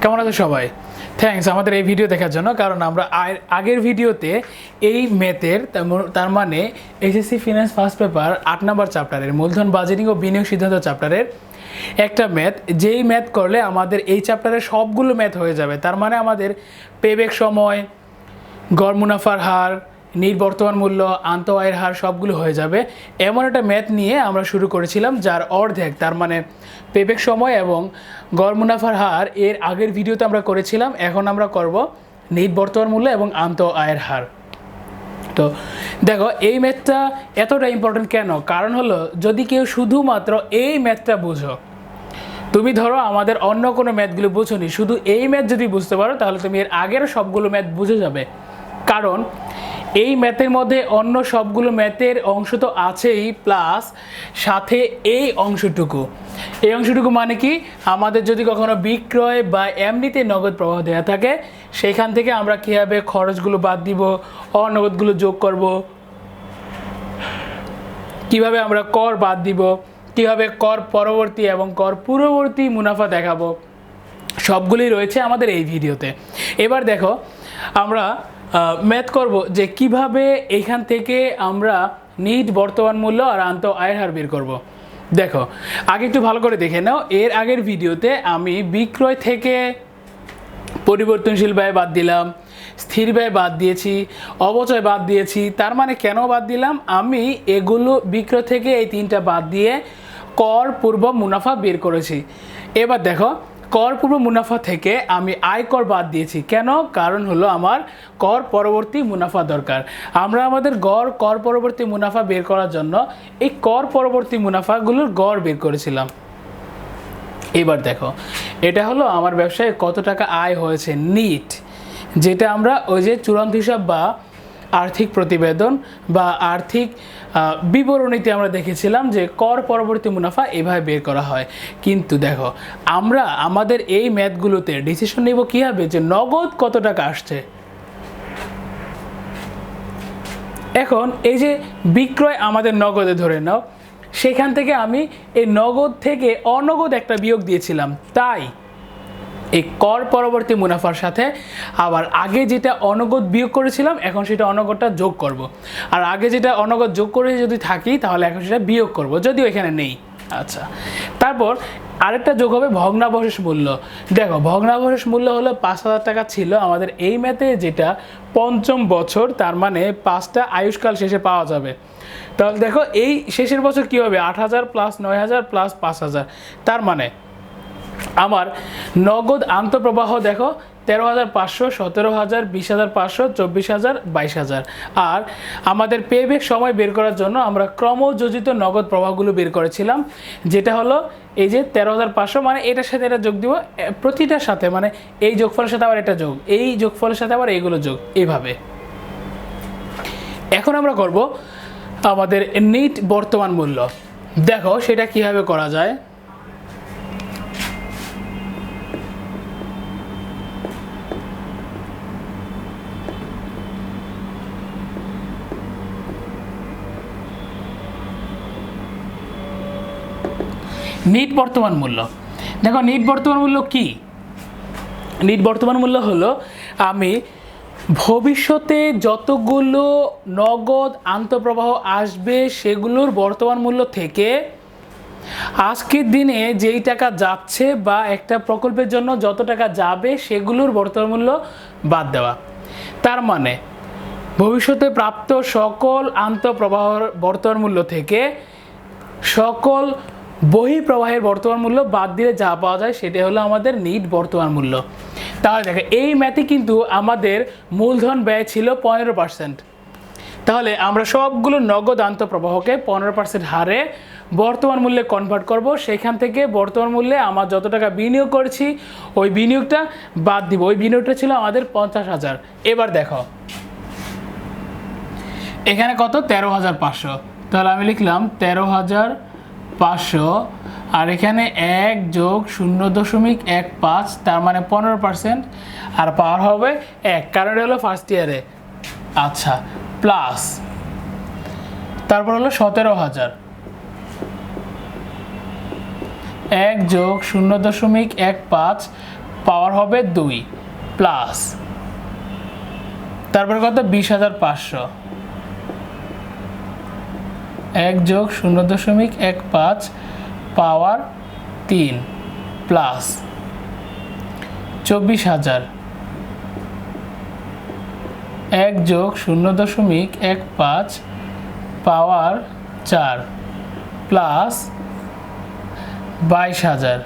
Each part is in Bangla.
কেমন আছে সবাই? থ্যাংকস আমাদের এই ভিডিও দেখার জন্য, কারণ আমরা আগের ভিডিওতে এই ম্যাথের তার তার মানে এসএসসি ফিনান্স ফার্স্ট পেপার আট নম্বর চ্যাপ্টারের মূলধন বাজেটিং ও বিনিয়োগ সিদ্ধান্ত চ্যাপ্টারের একটা ম্যাথ যেই ম্যাথ করলে আমাদের এই চ্যাপ্টারের সবগুলো ম্যাথ হয়ে যাবে। তার মানে আমাদের পেবেক সময় গড় মুনাফার হার নির্বর্তমান মূল্য, আন্ত আয়ের হার সবগুলো হয়ে যাবে। এমন একটা ম্যাথ নিয়ে আমরা শুরু করেছিলাম, যার অর্ধেক, তার মানে পেবেক সময় এবং গড় মুনাফার হার এর আগের ভিডিওতে আমরা করেছিলাম। এখন আমরা করব নির্বর্তমান মূল্য এবং আন্ত আয়ের হার। তো দেখো, এই ম্যাথটা এতটা ইম্পর্টেন্ট কেন? কারণ হলো, যদি কেউ শুধুমাত্র এই ম্যাথটা বুঝো, তুমি ধরো আমাদের অন্য কোনো ম্যাথগুলো বুঝোনি, শুধু এই ম্যাথ যদি বুঝতে পারো, তাহলে তুমি এর আগের সবগুলো ম্যাথ বুঝে যাবে। কারণ এই ম্যাথের মধ্যে অন্য সবগুলো ম্যাথের অংশ তো আছেই প্লাস সাথে এই অংশটুকু। এই অংশটুকু মানে কি? আমাদের যদি কখনো বিক্রয় বা এমনিতে নগদ প্রবাহ দেওয়া থাকে, সেখান থেকে আমরা কীভাবে খরচগুলো বাদ দিব, অনগদগুলো যোগ করব? কীভাবে আমরা কর বাদ দিব? কীভাবে কর পরবর্তী এবং কর পূর্ববর্তী মুনাফা দেখাবো? সবগুলি রয়েছে আমাদের এই ভিডিওতে। এবার দেখো, আমরা ম্যাথ করব যে কীভাবে এখান থেকে আমরা নিট বর্তমান মূল্য আর আন্ত আয়ের হার বের করব। দেখো, আগে একটু ভালো করে দেখে নাও। এর আগের ভিডিওতে আমি বিক্রয় থেকে পরিবর্তনশীল ব্যয় বাদ দিলাম, স্থির ব্যয় বাদ দিয়েছি অবচয় বাদ দিয়েছি, তার মানে কেন বাদ দিলাম? আমি এগুলো বিক্রয় থেকে এই তিনটা বাদ দিয়ে কর পূর্ব মুনাফা বের করেছি। এবার দেখো কর পূর্ব মুনাফা থেকে আমি আয়কর বাদ দিয়েছি। কেন? কারণ হলো আমার কর পরবর্তী মুনাফা দরকার। আমরা আমাদের গড়, কর পরবর্তী মুনাফা বের করার জন্য এই কর পরবর্তী মুনাফাগুলোর গড় বের করেছিলাম। এবার দেখো, এটা হলো আমার ব্যবসায় কত টাকা আয় হয়েছে। নিট যেটা আমরা ওই যে চূড়ান্ত হিসাব বা আর্থিক প্রতিবেদন বা আর্থিক বিবরণীতে আমরা দেখেছিলাম যে কর পরবর্তী মুনাফা এভাবে বের করা হয়। কিন্তু দেখো, আমরা আমাদের এই ম্যাথগুলোতে ডিসিশন নেব কী হবে যে নগদ কত টাকা আসছে? এখন এই যে বিক্রয় আমাদের নগদে ধরে নাও, সেখান থেকে আমি এই নগদ থেকে অনগদ একটা বিয়োগ দিয়েছিলাম। তাই এই কর পরবর্তী মুনাফার সাথে আবার আগে যেটা অনগদ বিয়োগ করেছিলাম, এখন সেটা অনগদটা যোগ করব। আর আগে যেটা অনগদ যোগ করে যদি থাকি, তাহলে এখন সেটা বিয়োগ করব, যদিও এখানে নেই। আচ্ছা তারপর আরেকটা যোগ হবে ভগ্নাবশেষ মূল্য। দেখো, ভগ্নাবশেষ মূল্য হলো পাঁচ হাজার টাকা ছিল। আমাদের এই ম্যাথে যেটা পঞ্চম বছর, তার মানে পাঁচটা আয়ুষ্কাল শেষে পাওয়া যাবে। তাহলে দেখো, এই শেষের বছর কী হবে? আট হাজার প্লাস নয় হাজার প্লাস পাঁচ হাজার। তার মানে আমার নগদ আন্তঃপ্রবাহ দেখো, তেরো হাজার পাঁচশো, সতেরো হাজার, বিশ হাজার পাঁচশো, চব্বিশ হাজার, বাইশ হাজার। আর আমাদের পেব্যাক সময় বের করার জন্য আমরা ক্রমযোজিত নগদ প্রবাহগুলো বের করেছিলাম, যেটা হলো এই যে তেরো হাজার পাঁচশো মানে এটার সাথে এটা যোগ দিব প্রতিটার সাথে মানে এই যোগফলের সাথে আবার এটা যোগ, এই যোগফলের সাথে আবার এইগুলো যোগ এইভাবে এখন আমরা করব আমাদের নিট বর্তমান মূল্য। দেখো সেটা কীভাবে করা যায়। নিট বর্তমান মূল্য। দেখো, নিট বর্তমান মূল্য কি? নিট বর্তমান মূল্য হলো, আমি ভবিষ্যতে যতগুলো নগদ আন্তঃপ্রবাহ আসবে সেগুলোর বর্তমান মূল্য থেকে আজকের দিনে যেই টাকা যাচ্ছে বা একটা প্রকল্পের জন্য যত টাকা যাবে সেগুলোর বর্তমান মূল্য বাদ দেওয়া। তার মানে ভবিষ্যতে প্রাপ্ত সকল আন্তঃপ্রবাহর বর্তমান মূল্য থেকে সকল বহিঃপ্রবাহের বর্তমান মূল্য বাদ দিলে যা পাওয়া যায় সেটা হলো আমাদের নিট বর্তমান মূল্য। তাহলে দেখো, এই ম্যাথে কিন্তু আমাদের মূলধন ব্যয় ছিল পনেরো পার্সেন্ট তাহলে আমরা সবগুলো নগদ আন্তঃপ্রবাহকে পনেরো পার্সেন্ট হারে বর্তমান মূল্যে কনভার্ট করব। সেখান থেকে বর্তমান মূল্যে আমার যত টাকা বিনিয়োগ করছি, ওই বিনিয়োগটা বাদ দিব। ওই বিনিয়োগটা ছিল আমাদের পঞ্চাশ হাজার। এবার দেখো, এখানে কত? তেরো হাজার পাঁচশো। তাহলে আমি লিখলাম তেরো হাজার পাঁচশো, আর এখানে এক যোগ শূন্য দশমিক এক পাঁচ, তার মানে পনেরো পার্সেন্ট, আর পাওয়ার হবে এক, কারণ হলো ফার্স্ট ইয়ারে আচ্ছা প্লাস তারপর হলো সতেরো হাজার। এক যোগ শূন্য দশমিক এক পাঁচ, পাওয়ার হবে দুই প্লাস তারপরে কত? বিশ হাজার পাঁচশো। এক যোগ শূন্য দশমিক এক পাঁচ পাওয়ার তিন প্লাস চব্বিশ হাজার। এক যোগ শূন্য দশমিক এক পাঁচ পাওয়ার চার প্লাস বাইশ হাজার।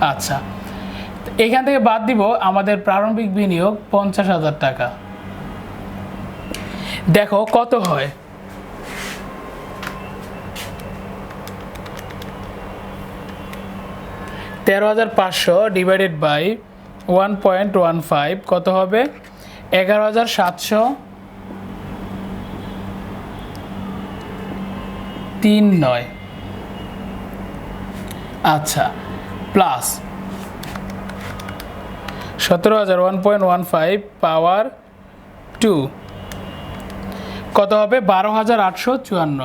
আচ্ছা। এখান থেকে বাদ দিব আমাদের প্রারম্ভিক বিনিয়োগ পঞ্চাশ হাজার টাকা। দেখো কত হয়। তেরো হাজার পাঁচশো divided by one point one five কত হবে? এগারো হাজার সাতশো তিন নয়। আচ্ছা প্লাস সতেরো হাজার one point one five power two কত হবে? বারো হাজার আটশো চুয়ান্ন।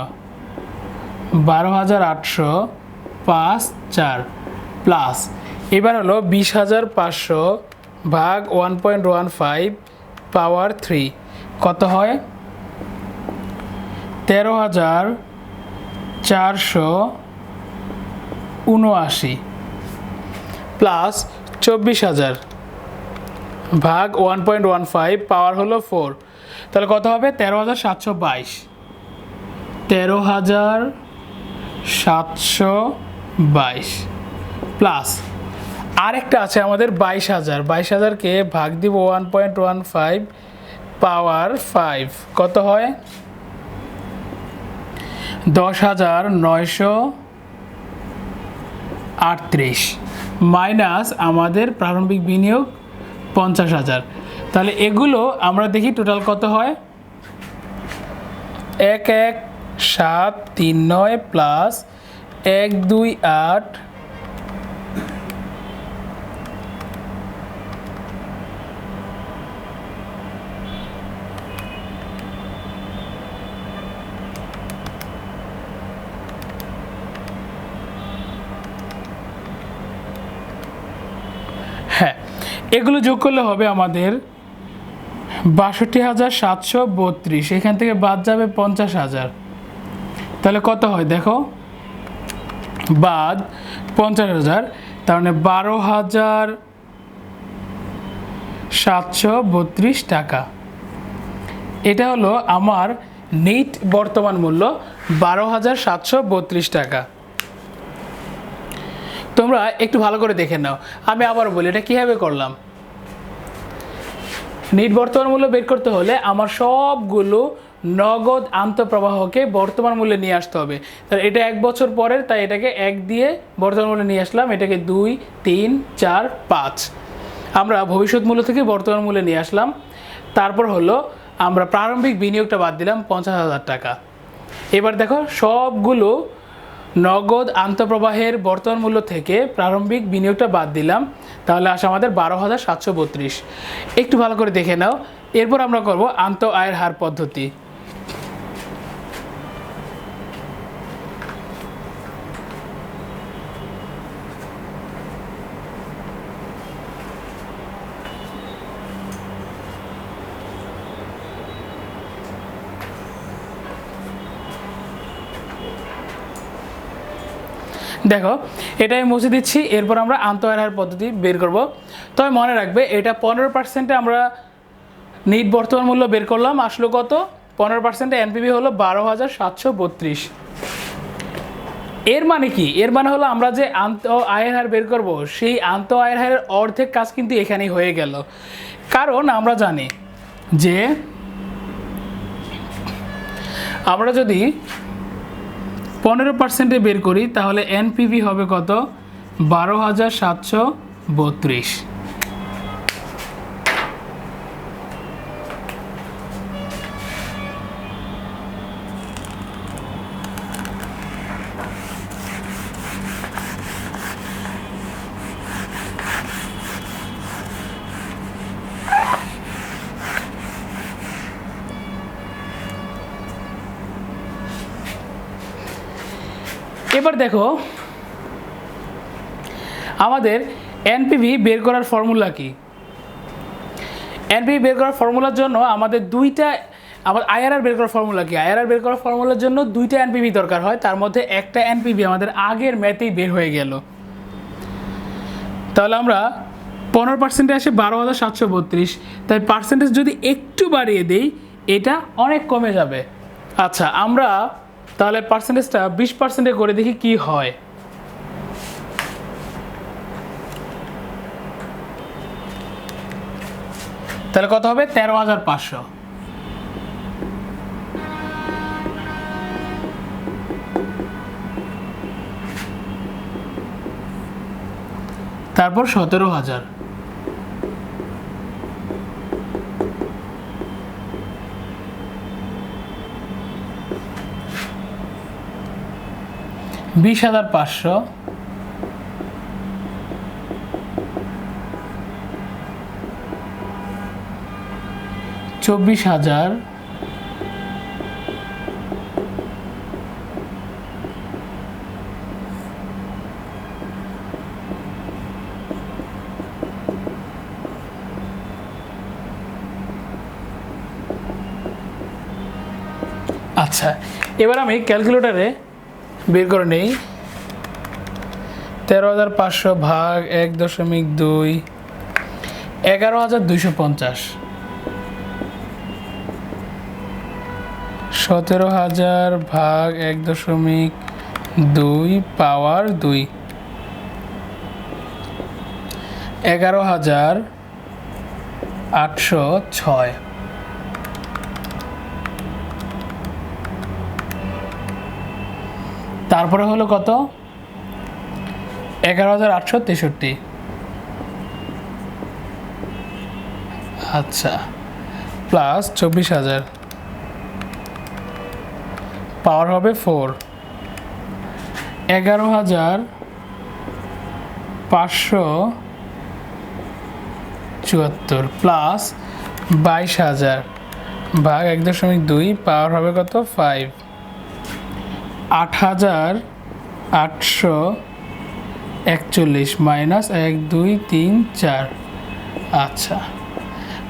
বারো হাজার আটশো পাঁচ চার প্লাস এবার হলো বিশ হাজার পাঁচশো ভাগ one point one five power three কত হয়? তেরো হাজার চারশো উনআশি। প্লাস চব্বিশ হাজার। ভাগ one point one five power হলো ফোর তাহলে কত হবে? তেরো হাজার সাতশো বাইশ। তেরো হাজার সাতশো বাইশ। প্লাস আরেকটা আছে আমাদের বাইশ হাজার। বাইশ হাজারকে ভাগ দিব one point one five power five কত হয়? দশ হাজার নয়শো আটত্রিশ। মাইনাস আমাদের প্রারম্ভিক বিনিয়োগ পঞ্চাশ হাজার। তাহলে এগুলো আমরা দেখি টোটাল কত হয়? এক এক সাত তিন নয় প্লাস এক দুই আট হ্যাঁ এগুলো যোগ করলে হবে আমাদের বাষট্টি হাজার সাতশো বত্রিশ। এখান থেকে বাদ যাবে পঞ্চাশ হাজার। তাহলে কত হয় দেখো? বাদ পঞ্চাশ হাজার, তার মানে বারো হাজার সাতশো বত্রিশ টাকা। এটা হলো আমার নিট বর্তমান মূল্য, বারো হাজার সাতশো বত্রিশ টাকা। তোমরা একটু ভালো করে দেখে নাও। আমি আবার বলি, এটা কীভাবে করলাম? নিট বর্তমান মূল্য বের করতে হলে আমার সবগুলো নগদ আন্তঃপ্রবাহকে বর্তমান মূল্যে নিয়ে আসতে হবে। তাহলে এটা এক বছর পরের, তাই এটাকে এক দিয়ে বর্তমান মূল্যে নিয়ে আসলাম, এটাকে দুই, তিন, চার, পাঁচ। আমরা ভবিষ্যৎ মূল্য থেকে বর্তমান মূল্যে নিয়ে আসলাম। তারপর হলো আমরা প্রারম্ভিক বিনিয়োগটা বাদ দিলাম পঞ্চাশ হাজার টাকা। এবার দেখো, সবগুলো নগদ আন্তঃপ্রবাহের বর্তমান মূল্য থেকে প্রারম্ভিক বিনিয়োগটা বাদ দিলাম। তাহলে আসে আমাদের বারো হাজার সাতশো বত্রিশ। একটু ভালো করে দেখে নাও। এরপর আমরা করব আন্ত আয়ের হার পদ্ধতি। দেখো এটা আমি মুছে দিচ্ছি, এরপর আমরা আন্তঃহার পদ্ধতি বের করব। তবে মনে রাখবে, এটা পনেরো পার্সেন্টে আমরা নিট বর্তমান মূল্য বের করলাম, আসলো কত? পনেরো পার্সেন্টে এনপিবি হলো বারো হাজার সাতশো বত্রিশ। এর মানে কি? এর মানে হলো আমরা যে আন্ত আয়ের হার বের করব, সেই আন্ত আয়ের হারের অর্ধেক কাজ কিন্তু এখানেই হয়ে গেল। কারণ আমরা জানি যে, আমরা যদি পনেরো পার্সেন্টে বের করি তাহলে এনপিভি হবে কত? বারো হাজার সাতশো বত্রিশ। এবার দেখো, আমাদের এনপিভি বের করার ফর্মুলা কি? এনপিভি বের করার ফর্মুলার জন্য আমাদের দুইটা, আবার আইআরআর বের করার ফর্মুলা কি? আইআরআর বের করার ফর্মুলার জন্য দুইটা এনপিভি দরকার হয়, তার মধ্যে একটা এনপিভি আমাদের আগের ম্যাথেই বের হয়ে গেল। তাহলে আমরা পনেরো পার্সেন্টে আসে বারো হাজার সাতশো বত্রিশ, তাই পার্সেন্টেজ যদি একটু বাড়িয়ে দিই, এটা অনেক কমে যাবে। আচ্ছা আমরা তাহলে পার্সেন্টেজটা বিশ পার্সেন্টে করে দেখি কি হয়। তাহলে কত হবে? তেরো হাজার পাঁচশো। তারপর সতেরো হাজার। বিশ হাজার পাঁচশো। চব্বিশ হাজার। আচ্ছা এবার আমি ক্যালকুলেটারে বের করে নেই। তেরো হাজার পাঁচশো ভাগ এক দশমিক দুই, এগারো হাজার দুইশো পঞ্চাশ। সতেরো হাজার ভাগ এক দশমিক দুই পাওয়ার দুই। এগারো হাজার আটশো ছয়। তারপরে হলো কত? এগারো হাজার আটশো তেষট্টি। আচ্ছা প্লাস চব্বিশ হাজার। পাওয়ার হবে ফোর এগারো হাজার পাঁচশো চুয়াত্তর প্লাস বাইশ হাজার। ভাগ এক দশমিক দুই পাওয়ার হবে কত? ফাইভ আট হাজার আটশো একচল্লিশ মাইনাস এক, দুই, তিন, চার। আচ্ছা।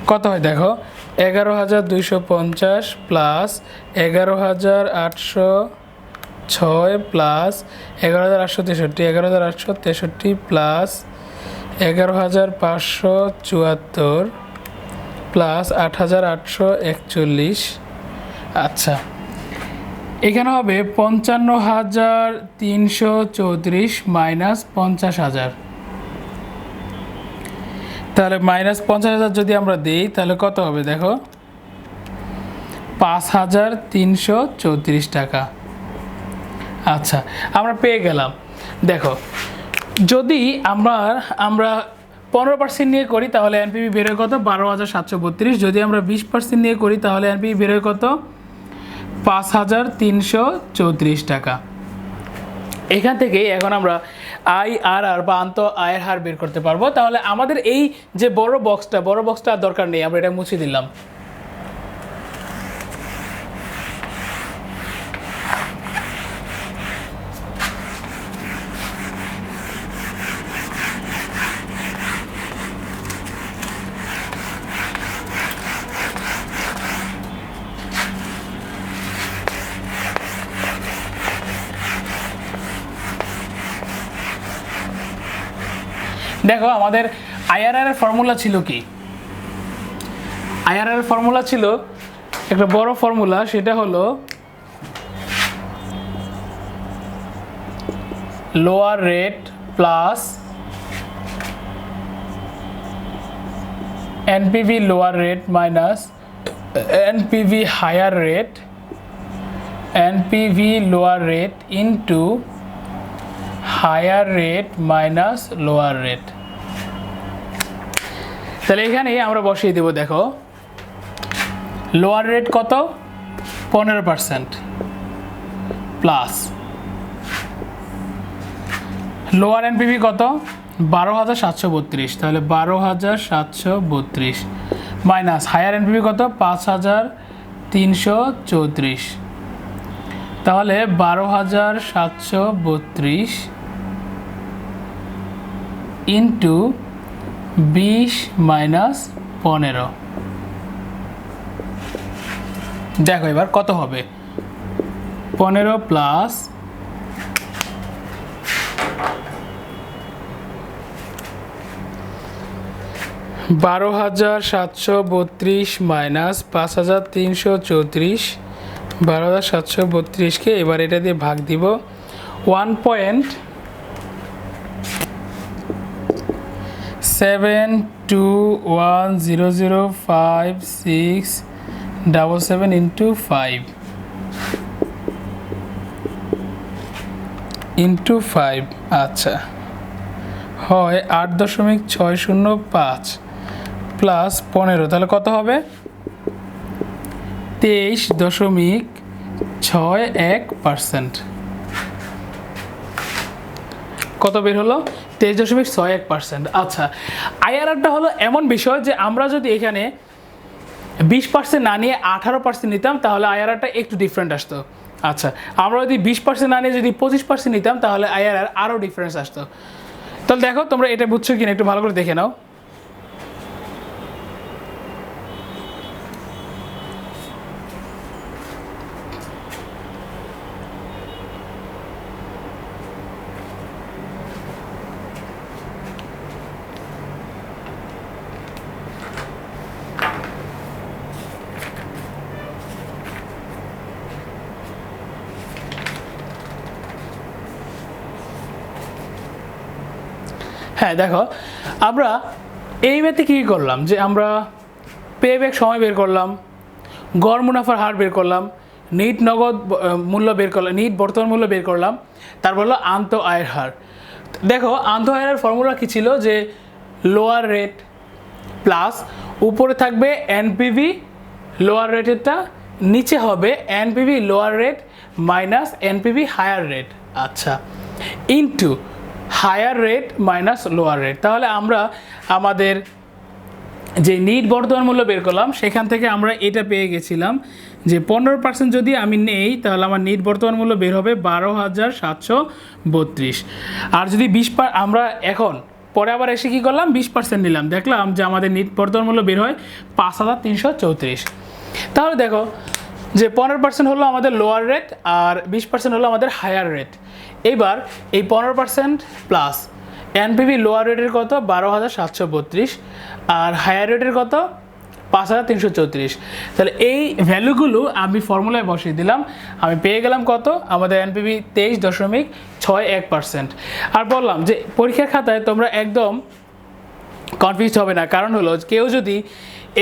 কত হয় দেখো? এগারো হাজার দুইশো পঞ্চাশ প্লাস এগারো হাজার আটশো ছয় প্লাস এগারো হাজার আটশো তেষট্টি, এগারো হাজার আটশো তেষট্টি প্লাস এগারো হাজার পাঁচশো চুয়াত্তর প্লাস আট হাজার আটশো একচল্লিশ। আচ্ছা। এখানে হবে পঞ্চান্ন হাজার তিনশো চৌত্রিশ মাইনাস পঞ্চাশ হাজার। তাহলে মাইনাস পঞ্চাশ হাজার যদি আমরা দিই, তাহলে কত হবে দেখো? পাঁচ হাজার তিনশো চৌত্রিশ টাকা। আচ্ছা আমরা পেয়ে গেলাম। দেখো, যদি আমরা আমরা পনেরো পার্সেন্ট নিয়ে করি, তাহলে এনপিবি বেরোয় কত? বারো হাজার সাতশো বত্রিশ। যদি আমরা বিশ পার্সেন্ট নিয়ে করি, তাহলে এনপিবি বেরোয় কত? পাঁচ হাজার তিনশো চৌত্রিশ টাকা। এখান থেকে এখন আমরা আই, আর আর বা আন্ত আয়ের হার বের করতে পারব। তাহলে আমাদের এই যে বড় বক্সটা বড় বক্সটা দরকার নেই, আমরা এটা মুছে দিলাম। দেখো, আমাদের আইআরআর এর ফর্মুলা ছিল কি? আইআরআর এর ফর্মুলা ছিল একটা বড় ফর্মুলা সেটা হলো lower rate plus NPV lower rate minus NPV higher rate NPV lower rate into higher rate minus lower rate. তাহলে এখানে আমরা বসিয়ে দেবো, দেখো। লোয়ার রেট কত? পনেরো পার্সেন্ট প্লাস। লোয়ার এনপিভি কত? বারো হাজার সাতশো বত্রিশ। তাহলে বারো হাজার সাতশো বত্রিশ মাইনাস হায়ার এনপিভি কত? পাঁচ হাজার তিনশো চৌত্রিশ। তাহলে বারো হাজার সাতশো বত্রিশ ইন্টু বিশ মাইনাস পনেরো। দেখো এবার কত হবে? পনেরো প্লাস বারো হাজার সাতশো বত্রিশ মাইনাস পাঁচ হাজার তিনশো চৌত্রিশ। বারো হাজার সাতশো বত্রিশকে এবার এটা দিয়ে ভাগ দিব। One point seven two one zero zero five six double seven into five into five আচ্ছা। হয় আট দশমিক ছয় শূন্য পাঁচ প্লাস পনেরো, তাহলে কত হবে? তেইশ দশমিক ছয় এক পার্সেন্ট কত বের হলো? তেইশ দশমিক ছয় এক পার্সেন্ট আচ্ছা আইআরআরটা হলো এমন বিষয় যে আমরা যদি এখানে বিশ পার্সেন্ট না নিয়ে আঠারো পার্সেন্ট নিতাম, তাহলে আইআরআরটা একটু ডিফারেন্ট আসতো। আচ্ছা আমরা যদি বিশ পার্সেন্ট না নিয়ে যদি পঁচিশ পার্সেন্ট নিতাম, তাহলে আইআরআর আরও ডিফারেন্স আসতো। তাহলে দেখো, তোমরা এটা বুঝছ কিনা, একটু ভালো করে দেখে নাও। হ্যাঁ দেখো, আমরা এই মেতে কী করলাম? যে আমরা পে ব্যাক সময় বের করলাম, গড় মুনাফার হার বের করলাম, নিট নগদ মূল্য বের করলাম, নিট বর্তমান মূল্য বের করলাম, তারপর হলো আন্ত আয়ের হার। দেখো, আন্ত আয়ের ফর্মুলা কী ছিল? যে লোয়ার রেট প্লাস উপরে থাকবে এনপিভি লোয়ার রেটেরটা নিচে হবে NPV lower rate minus NPV higher rate আচ্ছা into higher rate minus lower rate. তাহলে আমরা আমাদের যে নিট বর্তমান মূল্য বের করলাম, সেখান থেকে আমরা এটা পেয়ে গেছিলাম যে পনেরো পার্সেন্ট যদি আমি নেই, তাহলে আমার নিট বর্তমান মূল্য বের হবে বারো হাজার সাতশো বত্রিশ। আর যদি বিশ পার আমরা এখন, পরে আবার এসে কী করলাম? বিশ পার্সেন্ট নিলাম। দেখলাম যে আমাদের নিট বর্তমান মূল্য বের হয় পাঁচ হাজার তিনশো চৌত্রিশ। তাহলে দেখো যে পনেরো পার্সেন্ট হলো আমাদের লোয়ার রেট আর বিশ পার্সেন্ট হলো আমাদের হায়ার রেট এবার এই পনেরো পার্সেন্ট প্লাস এনপিভি লোয়ার রেটের কত? বারো হাজার সাতশো বত্রিশ। আর হায়ার রেটের কত? পাঁচ হাজার তিনশো চৌত্রিশ। তাহলে এই ভ্যালুগুলো আমি ফর্মুলায় বসিয়ে দিলাম। আমি পেয়ে গেলাম কত? আমাদের এনপিভি তেইশ দশমিক ছয় এক পার্সেন্ট আর বললাম যে পরীক্ষার খাতায় তোমরা একদম কনফিউজ হবে না। কারণ হলো কেউ যদি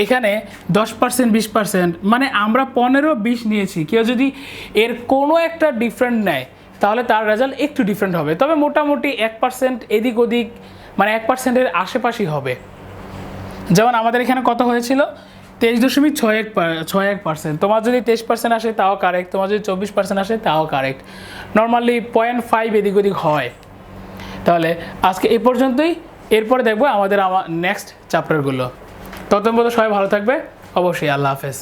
এখানে দশ পার্সেন্ট বিশ পার্সেন্ট মানে আমরা পনেরো, বিশ নিয়েছি। কেউ যদি এর কোনো একটা ডিফারেন্ট নেয় তাহলে তার রেজাল্ট একটু ডিফারেন্ট হবে। তবে মোটামুটি এক পার্সেন্ট এদিক ওদিক মানে এক পার্সেন্টের আশেপাশেই হবে। যেমন আমাদের এখানে কত হয়েছিল? তেইশ দশমিক ছয় এক ছয় এক পার্সেন্ট তোমার যদি তেইশ পার্সেন্ট আসে, তাও কারেক্ট তোমার যদি চব্বিশ পার্সেন্ট আসে, তাও কারেক্ট নর্মালি পয়েন্ট ফাইভ এদিক ওদিক হয়। তাহলে আজকে এ পর্যন্তই। এরপরে দেখব আমাদের আমার নেক্সট চ্যাপ্টারগুলো পর্যন্ত সবাই ভালো থাকবে। অবশ্যই আল্লাহ হাফেজ।